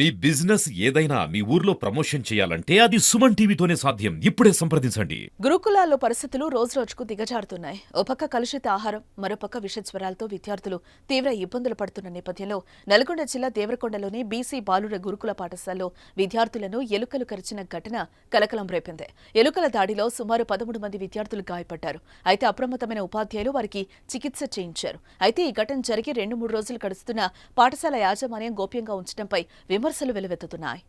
మీ business ఏదైనా మీ ఊర్లో promotion చేయాలంటే అది సుమన్ టీవీతోనే సాధ్యం. ఇప్పుడే సంప్రదించండి. గురుకులాల్లో పరిస్థితులు రోజురోజుకు దిగజారుతున్నాయి. ఓ పక్క కలుషిత ఆహారం మరోపక్క విషజ్వరాలతో విద్యార్థులు తీవ్ర ఇబ్బందులు పడుతున్న నేపథ్యంలో నల్గొండ జిల్లా దేవరకొండలోని బీసీ బాలుర గురుకుల పాఠశాలలో విద్యార్థులను ఎలుకలు కరిచిన ఘటన కలకలం రేపింది. ఎలుకల దాడిలో సుమారు పదమూడు మంది విద్యార్థులు గాయపడ్డారు. అయితే అప్రమత్తమైన ఉపాధ్యాయులు వారికి చికిత్స చేయించారు. అయితే ఈ ఘటన జరిగి రెండు మూడు రోజులు గడుస్తున్న పాఠశాల యాజమాన్యం గోప్యంగా ఉంచడంపై విమర్శలు వెలువెత్తుతున్నాయి.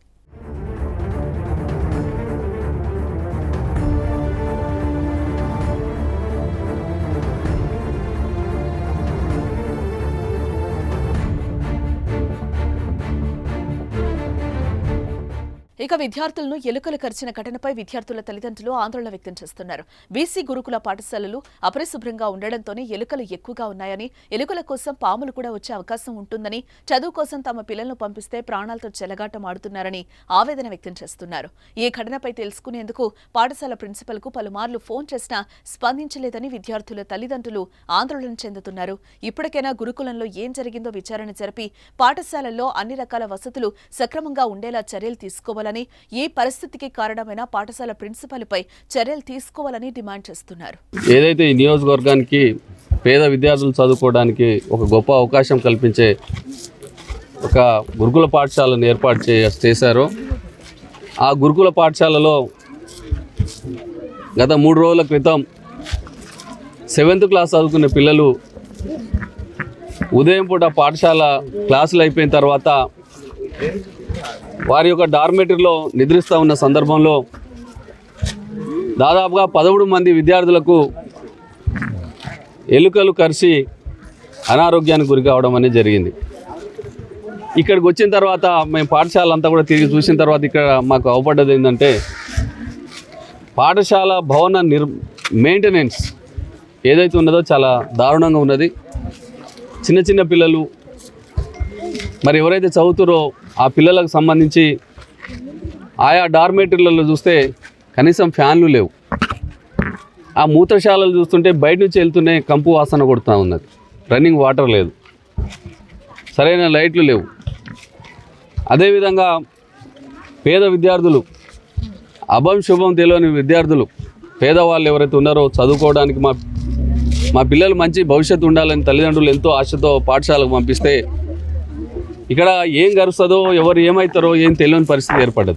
ఇక విద్యార్థులను ఎలుకలు కరిచిన ఘటనపై విద్యార్థుల తల్లిదండ్రులు ఆందోళన వ్యక్తం చేస్తున్నారు. బీసీ గురుకుల పాఠశాలలు అపరిశుభ్రంగా ఉండడంతోనే ఎలుకలు ఎక్కువగా ఉన్నాయని ఎలుకల కోసం పాములు కూడా వచ్చే అవకాశం ఉంటుందని చదువు కోసం తమ పిల్లలను పంపిస్తే ప్రాణాలతో చెలగాటం ఆడుతున్నారని ఆవేదన వ్యక్తం చేస్తున్నారు. ఈ ఘటనపై తెలుసుకునేందుకు పాఠశాల ప్రిన్సిపల్కు పలుమార్లు ఫోన్ చేసినా స్పందించలేదని విద్యార్థుల తల్లిదండ్రులు ఆందోళన చెందుతున్నారు. ఇప్పటికైనా గురుకులంలో ఏం జరిగిందో విచారణ జరిపి పాఠశాలల్లో అన్ని రకాల వసతులు సక్రమంగా ఉండేలా చర్యలు తీసుకోవాలని ఈ పరిస్థితికి కారణమైన పాఠశాల ప్రిన్సిపల్పై చర్యలు తీసుకోవాలని డిమాండ్ చేస్తున్నారు. ఏదైతే ఈ నియోజకవర్గానికి పేద విద్యార్థులు చదువుకోవడానికి ఒక గొప్ప అవకాశం కల్పించే ఒక గురుకుల పాఠశాలను ఏర్పాటు చే చేశారో ఆ గురుకుల పాఠశాలలో గత మూడు రోజుల క్రితం సెవెంత్ క్లాస్ చదువుకునే పిల్లలు ఉదయం పూట పాఠశాల క్లాసులు అయిపోయిన తర్వాత వారి యొక్క డార్మెటరీలో నిద్రిస్తూ ఉన్న సందర్భంలో దాదాపుగా పదమూడు మంది విద్యార్థులకు ఎలుకలు కరిసి అనారోగ్యానికి గురి కావడం అనేది జరిగింది. ఇక్కడికి వచ్చిన తర్వాత మేము పాఠశాల అంతా కూడా తిరిగి చూసిన తర్వాత ఇక్కడ మాకు అవపడ్డది ఏంటంటే పాఠశాల భవన నిర్ మెయింటెనెన్స్ ఏదైతే ఉన్నదో చాలా దారుణంగా ఉన్నది. చిన్న చిన్న పిల్లలు మరి ఎవరైతే చదువుతారో ఆ పిల్లలకు సంబంధించి ఆయా డార్మేటరీలలో చూస్తే కనీసం ఫ్యాన్లు లేవు. ఆ మూత్రశాలలు చూస్తుంటే బయట నుంచి వెళ్తూనే కంపు వాసన కొడుతూ ఉన్నది. రన్నింగ్ వాటర్ లేదు. సరైన లైట్లు లేవు. అదేవిధంగా పేద విద్యార్థులు అభం శుభం తెలియని విద్యార్థులు పేదవాళ్ళు ఎవరైతే ఉన్నారో చదువుకోవడానికి మా మా పిల్లలు మంచి భవిష్యత్తు ఉండాలని తల్లిదండ్రులు ఎంతో ఆశతో పాఠశాలకు పంపిస్తే ఇక్కడ ఏం గరుస్తుందో ఎవరు ఏమవుతారో ఏం తెలియని పరిస్థితి ఏర్పడదు